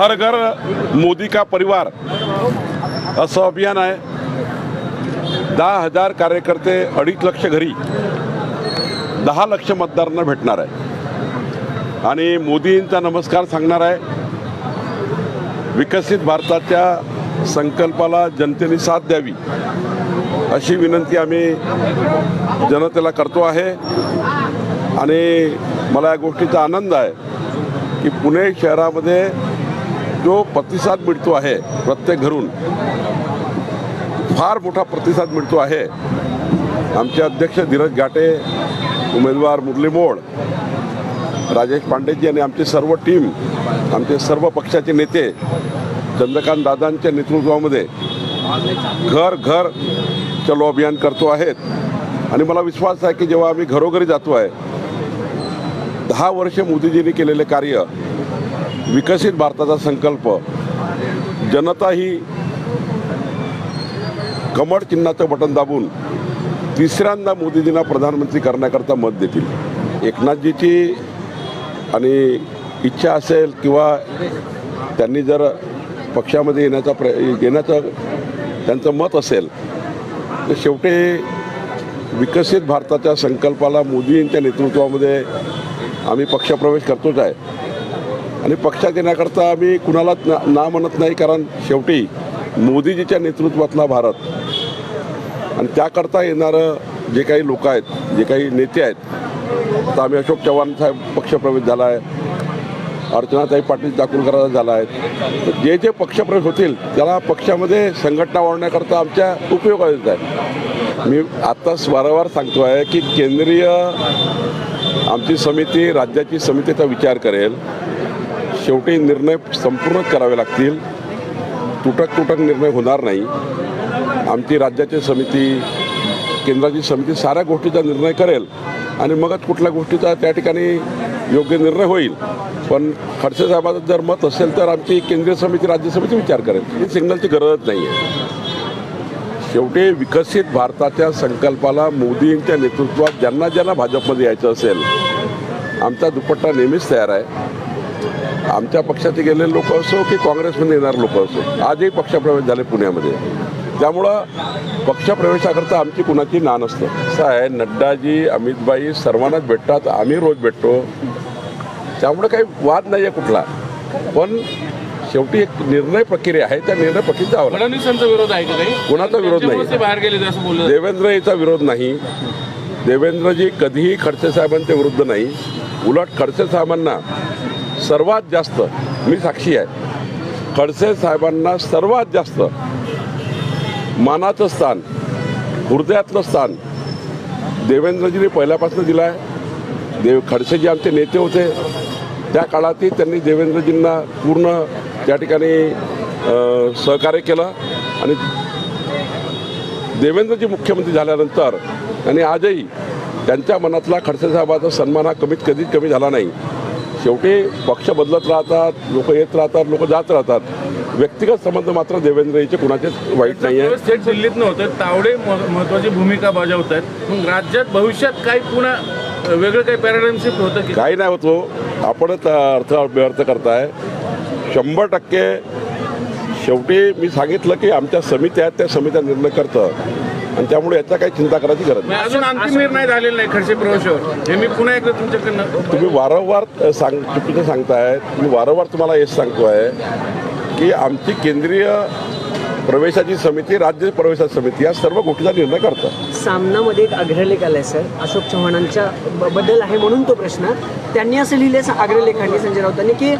हर घर मोदी का परिवार। असं अभियान आहे. दहा हजार कार्यकर्ते अडीच लक्ष घरी दहा लक्ष मतदारांना भेटणार आहे. आणि मोदींचा नमस्कार सांगणार आहे. विकसित भारताच्या संकल्पाला जनतेने साथ द्यावी अशी विनंती आम्ही जनतेला करतो आहे. आणि मला या गोष्टीचा आनंद आहे की पुणे शहरामध्ये जो प्रतिसाद मिळतो आहे प्रत्येक घरून फार मोठा प्रतिसाद मिळतो आहे. आमचे अध्यक्ष धीरज घाटे उमेदवार मुरली मोड राजेश पांडेजी आणि आमची सर्व टीम आमचे सर्व पक्षाचे नेते चंद्रकांत दादांच्या नेतृत्वामध्ये घर घर चलो अभियान करतो आहेत. आणि मला विश्वास आहे की जेव्हा आम्ही घरोघरी जातो आहे दहा वर्ष मोदीजींनी केलेले कार्य विकसित भारताचा संकल्प. जनता ही कमळ चिन्हाचं बटन दाबून तिसऱ्यांदा मोदीजींना प्रधानमंत्री करण्याकरता मत देतील. एकनाथजीची आणि इच्छा असेल किंवा त्यांनी जर पक्षामध्ये येण्याचा प्र येण्याचं त्यांचं मत असेल तर शेवटी विकसित भारताच्या संकल्पाला मोदींच्या नेतृत्वामध्ये आम्ही पक्षप्रवेश करतोच आहे. आणि पक्षात येण्याकरता आम्ही कुणालाच ना ना म्हणत नाही कारण शेवटी मोदीजीच्या नेतृत्वातला भारत. आणि त्याकरता येणारं जे काही लोक आहेत जे काही नेते आहेत आता आम्ही अशोक चव्हाण साहेब पक्षप्रवेश झाला आहे अर्चनाताई पाटील चाकूरकरांचा झाला आहे. तर जे जे पक्षप्रवेश होतील त्याला पक्षामध्ये संघटना वाढवण्याकरता आमच्या उपयोग आहे मी आत्ताच वारंवार सांगतो आहे की केंद्रीय आमची समिती राज्याची समितीचा विचार करेल. शेवटी निर्णय संपूर्ण करावे लागतील. तुटक तुटक निर्णय होणार नाही. आमची राज्याची समिती केंद्राची समिती साऱ्या गोष्टीचा निर्णय करेल आणि मगच कुठल्या गोष्टीचा त्या ठिकाणी योग्य निर्णय होईल. पण खडसे साहेबांचं जर मत असेल तर आमची केंद्रीय समिती राज्य समिती विचार करेल. ही सिग्नलची गरजच नाही आहे शेवटी विकसित भारताच्या संकल्पाला मोदींच्या नेतृत्वात ज्यांना ज्यांना भाजपमध्ये यायचं असेल आमचा दुपट्टा नेहमीच तयार आहे. आमच्या पक्षाचे गेलेले लोक असो की काँग्रेसमध्ये येणारे लोक असो आजही पक्षप्रवेश झाले पुण्यामध्ये. त्यामुळं पक्षप्रवेशाकरता आमची कुणाची ना नसतं. असं आहे नड्डाजी अमितबाई सर्वांनाच भेटतात आम्ही रोज भेटतो. त्यामुळे काही वाद नाही आहे कुठला. पण शेवटी एक निर्णय प्रक्रिया आहे त्या निर्णय प्रक्रियेत जावं. फडणवीसांचा विरोध आहे का काही? कोणाचा विरोध नाही. त्यांच्यामुळेच ते बाहेर गेले असं बोललं. जातं. देवेंद्र याचा विरोध नाही. देवेंद्रजी कधीही खडसे साहेबांच्या विरुद्ध नाही. उलट खडसे साहेबांना सर्वात जास्त. मी साक्षी आहे. खडसे साहेबांना सर्वात जास्त. मानाचं स्थान हृदयातलं स्थान देवेंद्रजीने पहिल्यापासून दिलं आहे. देव खडसे जे आमचे नेते होते त्या काळातही त्यांनी देवेंद्रजींना पूर्ण त्या ठिकाणी सहकार्य केलं आणि देवेंद्रजी मुख्यमंत्री झाल्यानंतर आणि आजही त्यांच्या मनातला खडसे साहेबाचा सन्मान हा कमीत कधीच कमी झाला नाही. शेवटी पक्ष बदलत राहतात लोक येत राहतात लोक जात राहतात. व्यक्तिगत संबंध मात्र देवेंद्रजीचे कुणाचेच वाईट नाही आहे थेट दिल्लीत नव्हतं तावडे मह- महत्वाची भूमिका बजावत आहेत. मग राज्यात भविष्यात काही पुन्हा वेगळं काही पॅराडाईम शिफ्ट होतं की? काही नाही होतो आपणच अर्थ व्यर्थ करताय. शंभर टक्के शेवटी मी सांगितलं की आमच्या समित्या आहेत त्या समित्या निर्णय करतं. आणि त्यामुळे याचा काही चिंता करायची गरज नाही. अजून अंतिम निर्णय झालेला नाही खडसे प्रवेशावर. हे मी पुन्हा एकदा तुमच्याकडनं तुम्ही वारंवार सांग चुकीचं सांगताय. मी वारंवार तुम्हाला हेच सांगतो आहे की आमची केंद्रीय प्रवेशाची समिती राज्य प्रवेशाची समिती या सर्व गोष्टीचा निर्णय करतं सामनामध्ये एक अग्रलेख आलाय सर. अशोक चव्हाणांच्या बद्दल आहे म्हणून तो प्रश्न. त्यांनी असं लिहिले अग्रलेखांनी संजय राऊतांनी की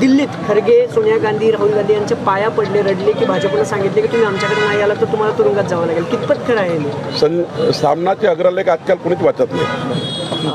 दिल्लीत खरगे सोनिया गांधी राहुल गांधी यांच्या पाया पडले रडले की भाजपला सांगितले की तुम्ही आमच्याकडे नाही आला तर तुम्हाला तुरुंगात जावं लागेल. कितपत खरं आहे सामनाचे अग्रलेख आजकाल कोणीच वाचत नाही.